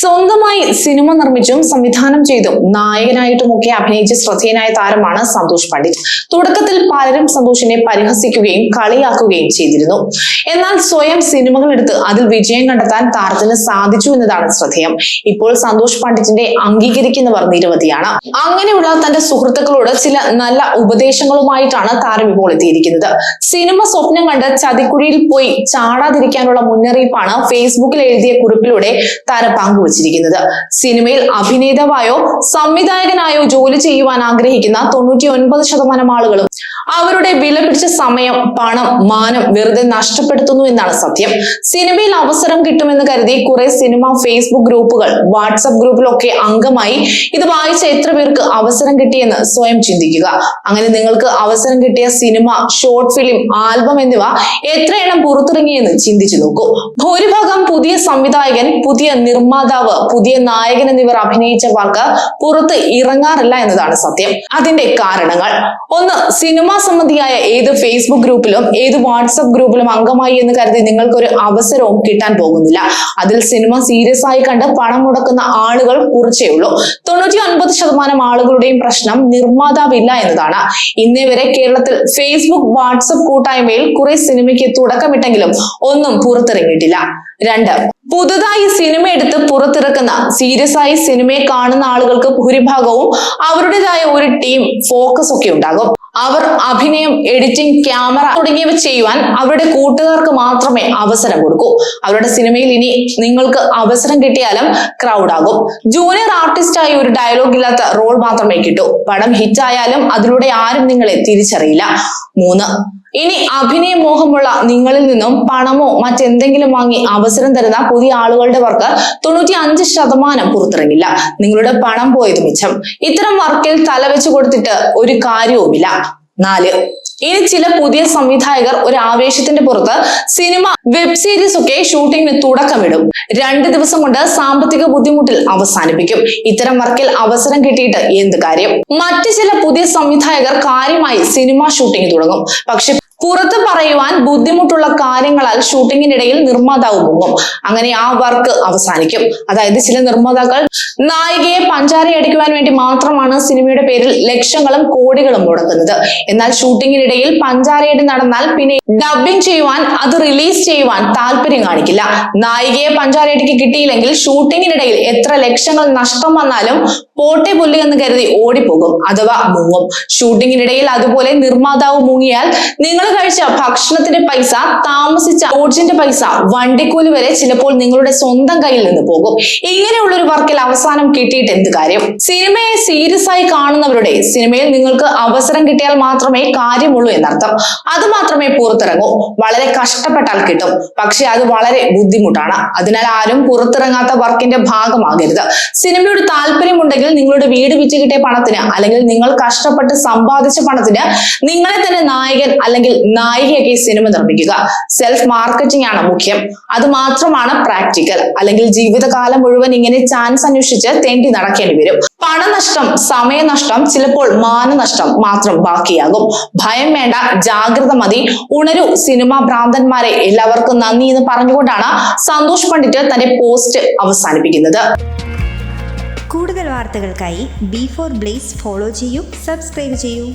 സ്വന്തമായി സിനിമ നിർമ്മിച്ചും സംവിധാനം ചെയ്തും നായകനായിട്ടുമൊക്കെ അഭിനയിച്ച് ശ്രദ്ധേയനായ താരമാണ് സന്തോഷ് പണ്ഡിറ്റ്. തുടക്കത്തിൽ പലരും സന്തോഷിനെ പരിഹസിക്കുകയും കളിയാക്കുകയും ചെയ്തിരുന്നു. എന്നാൽ സ്വയം സിനിമകൾ എടുത്ത് അതിൽ വിജയം കണ്ടെത്താൻ താരത്തിന് സാധിച്ചു എന്നതാണ് ശ്രദ്ധേയം. ഇപ്പോൾ സന്തോഷ് പണ്ഡിറ്റിന്റെ അംഗീകരിക്കുന്നവർ നിരവധിയാണ്. അങ്ങനെയുള്ള തന്റെ സുഹൃത്തുക്കളോട് ചില നല്ല ഉപദേശങ്ങളുമായിട്ടാണ് താരം ഇപ്പോൾ എത്തിയിരിക്കുന്നത്. സിനിമ സ്വപ്നം കണ്ട് ചതിക്കുഴിയിൽ പോയി ചാടാതിരിക്കാനുള്ള മുന്നറിയിപ്പാണ് ഫേസ്ബുക്കിൽ എഴുതിയ കുറിപ്പിലൂടെ താരം പങ്കുവച്ചിരിക്കുന്നത്. സിനിമയിൽ അഭിനേതാവായോ സംവിധായകനായോ ജോലി ചെയ്യുവാൻ ആഗ്രഹിക്കുന്ന തൊണ്ണൂറ്റി ഒൻപത് ശതമാനം ആളുകളും അവരുടെ വിലപിടിച്ച സമയം പണം മാനം വെറുതെ നഷ്ടപ്പെടുത്തുന്നു എന്നാണ് സത്യം. സിനിമയിൽ അവസരം കിട്ടുമെന്ന് കരുതി കുറെ സിനിമ ഫേസ്ബുക്ക് ഗ്രൂപ്പുകൾ വാട്സപ്പ് ഗ്രൂപ്പിലൊക്കെ അംഗമായി ഇത് വായിച്ച എത്ര പേർക്ക് അവസരം കിട്ടിയെന്ന് സ്വയം ചിന്തിക്കുക. അങ്ങനെ നിങ്ങൾക്ക് അവസരം കിട്ടിയ സിനിമ ഷോർട്ട് ഫിലിം ആൽബം എന്നിവ എത്ര എണ്ണം പുറത്തിറങ്ങിയെന്ന് ചിന്തിച്ചു നോക്കൂ. ഭൂരിഭാഗം പുതിയ സംവിധായകൻ പുതിയ നിർമ്മാതാവ് പുതിയ നായകൻ എന്നിവർ അഭിനയിച്ച വർക്ക് പുറത്ത് ഇറങ്ങാറില്ല എന്നതാണ് സത്യം. അതിന്റെ കാരണങ്ങൾ. ഒന്ന് സിനിമാ സംബന്ധിയായ ഏത് ഫേസ്ബുക്ക് ഗ്രൂപ്പിലും ഏത് വാട്സപ്പ് ഗ്രൂപ്പിലും അംഗമായി എന്ന് കരുതി നിങ്ങൾക്ക് ഒരു അവസരവും കിട്ടാൻ പോകുന്നില്ല. അതിൽ സിനിമ സീരിയസ് ആയി കണ്ട് പണം മുടക്കുന്ന ആളുകൾ കുറച്ചേ ഉള്ളൂ. തൊണ്ണൂറ്റി ഒൻപത് ശതമാനം ആളുകളുടെയും പ്രശ്നം നിർമ്മാതാവില്ല എന്നതാണ്. ഇന്നേ വരെ കേരളത്തിൽ ഫേസ്ബുക്ക് വാട്സപ്പ് കൂട്ടായ്മയിൽ കുറെ സിനിമയ്ക്ക് തുടക്കമിട്ടെങ്കിലും ഒന്നും പുറത്തിറങ്ങിയിട്ടില്ല. രണ്ട് പുതുതായി സിനിമ എടുത്ത് പുറത്തിറക്കുന്ന സീരിയസ് ആയി സിനിമയെ കാണുന്ന ആളുകൾക്ക് ഭൂരിഭാഗവും അവരുടേതായ ഒരു ടീം ഫോക്കസ് ഒക്കെ ഉണ്ടാകും. അവർ അഭിനയം എഡിറ്റിംഗ് ക്യാമറ തുടങ്ങിയവ ചെയ്യുവാൻ അവരുടെ കൂട്ടുകാർക്ക് മാത്രമേ അവസരം കൊടുക്കൂ. അവരുടെ സിനിമയിൽ ഇനി നിങ്ങൾക്ക് അവസരം കിട്ടിയാലും ക്രൗഡ് ആകും. ജൂനിയർ ആർട്ടിസ്റ്റായി ഒരു ഡയലോഗ് ഇല്ലാത്ത റോൾ മാത്രമേ കിട്ടൂ. പടം ഹിറ്റ് ആയാലും അതിലൂടെ ആരും നിങ്ങളെ തിരിച്ചറിയില്ല. മൂന്ന് ഇനി അഭിനയ മോഹമുള്ള നിങ്ങളിൽ നിന്നും പണമോ മറ്റെന്തെങ്കിലും വാങ്ങി അവസരം തരുന്ന പുതിയ ആളുകളുടെ വർക്ക് തൊണ്ണൂറ്റി അഞ്ച് ശതമാനം പുറത്തിറങ്ങില്ല. നിങ്ങളുടെ പണം പോയത് മിച്ചം. ഇത്തരം വർക്കിൽ തലവെച്ച് കൊടുത്തിട്ട് ഒരു കാര്യവുമില്ല. നാല്. ഇനി ചില പുതിയ സംവിധായകർ ഒരു ആവേശത്തിന്റെ പുറത്ത് സിനിമ വെബ് സീരീസ് ഒക്കെ ഷൂട്ടിങ്ങിന് തുടക്കമിടും. രണ്ട് ദിവസം കൊണ്ട് സാമ്പത്തിക ബുദ്ധിമുട്ടിൽ അവസാനിപ്പിക്കും. ഇത്തരം വർക്കിൽ അവസരം കിട്ടിയിട്ട് എന്ത് കാര്യം? മറ്റു ചില പുതിയ സംവിധായകർ കാര്യമായി സിനിമ ഷൂട്ടിംഗ് തുടങ്ങും. പക്ഷെ പുറത്ത് പറയുവാൻ ബുദ്ധിമുട്ടുള്ള കാര്യങ്ങളാൽ ഷൂട്ടിങ്ങിനിടയിൽ നിർമ്മാതാവ് പോകും. അങ്ങനെ ആ വർക്ക് അവസാനിക്കും. അതായത് ചില നിർമ്മാതാക്കൾ നായികയെ പഞ്ചാരയടിക്കുവാൻ വേണ്ടി മാത്രമാണ് സിനിമയുടെ പേരിൽ ലക്ഷങ്ങളും കോടികളും മുടക്കുന്നത്. എന്നാൽ ഷൂട്ടിങ്ങിനിടയിൽ പഞ്ചാരയടി നടന്നാൽ പിന്നെ ഡബിംഗ് ചെയ്യുവാൻ അത് റിലീസ് ചെയ്യുവാൻ താല്പര്യം കാണിക്കില്ല. നായികയെ പഞ്ചാരയടിക്ക് കിട്ടിയില്ലെങ്കിൽ ഷൂട്ടിങ്ങിനിടയിൽ എത്ര ലക്ഷങ്ങൾ നഷ്ടം വന്നാലും പോട്ടെ പുല്ലി എന്ന് കരുതി ഓടിപ്പോകും അഥവാ മുങ്ങും. ഷൂട്ടിങ്ങിനിടയിൽ അതുപോലെ നിർമ്മാതാവ് മുങ്ങിയാൽ നിങ്ങൾ കഴിച്ച ഭക്ഷണത്തിന്റെ പൈസ താമസിച്ച ലോഡ്ജിന്റെ പൈസ വണ്ടിക്കൂലി വരെ ചിലപ്പോൾ നിങ്ങളുടെ സ്വന്തം കയ്യിൽ നിന്ന് പോകും. ഇങ്ങനെയുള്ള ഒരു വർക്കിൽ അവസാനം കിട്ടിയിട്ട് എന്ത് കാര്യം? സിനിമയെ സീരിയസ് ആയി കാണുന്നവരുടെ സിനിമയിൽ നിങ്ങൾക്ക് അവസരം കിട്ടിയാൽ മാത്രമേ കാര്യമുള്ളൂ എന്നർത്ഥം. അത് മാത്രമേ പുറത്തിറങ്ങൂ. വളരെ കഷ്ടപ്പെട്ടാൽ കിട്ടും. പക്ഷെ അത് വളരെ ബുദ്ധിമുട്ടാണ്. അതിനാൽ ആരും പുറത്തിറങ്ങാത്ത വർക്കിന്റെ ഭാഗമാകരുത്. സിനിമയോട് താല്പര്യമുണ്ടെങ്കിൽ നിങ്ങളുടെ വീട് വിറ്റ് കിട്ടിയ പണത്തിന് അല്ലെങ്കിൽ നിങ്ങൾ കഷ്ടപ്പെട്ട് സമ്പാദിച്ച പണത്തിന് നിങ്ങളെ തന്നെ നായകൻ അല്ലെങ്കിൽ നായികയൊക്കെ സിനിമ നിർമ്മിക്കുക. സെൽഫ് മാർക്കറ്റിംഗ് ആണ് മുഖ്യം. അത് മാത്രമാണ് പ്രാക്ടിക്കൽ അല്ലെങ്കിൽ ജീവിതകാലം മുഴുവൻ ഇങ്ങനെ ചാൻസ് അന്വേഷിച്ച് തേണ്ടി നടക്കേണ്ടി വരും. പണനഷ്ടം സമയനഷ്ടം ചിലപ്പോൾ മാനനഷ്ടം മാത്രം ബാക്കിയാകും. ഭയം വേണ്ട ജാഗ്രത മതി. ഉണരു സിനിമാ ഭ്രാന്തന്മാരെ. എല്ലാവർക്കും നന്ദി എന്ന് പറഞ്ഞുകൊണ്ടാണ് സന്തോഷ് പണ്ഡിറ്റ് തന്റെ പോസ്റ്റ് അവസാനിപ്പിക്കുന്നത്. കൂടുതൽ വാർത്തകൾക്കായി ബി ഫോർ ബ്ലേസ് ഫോളോ ചെയ്യൂ സബ്സ്ക്രൈബ് ചെയ്യൂ.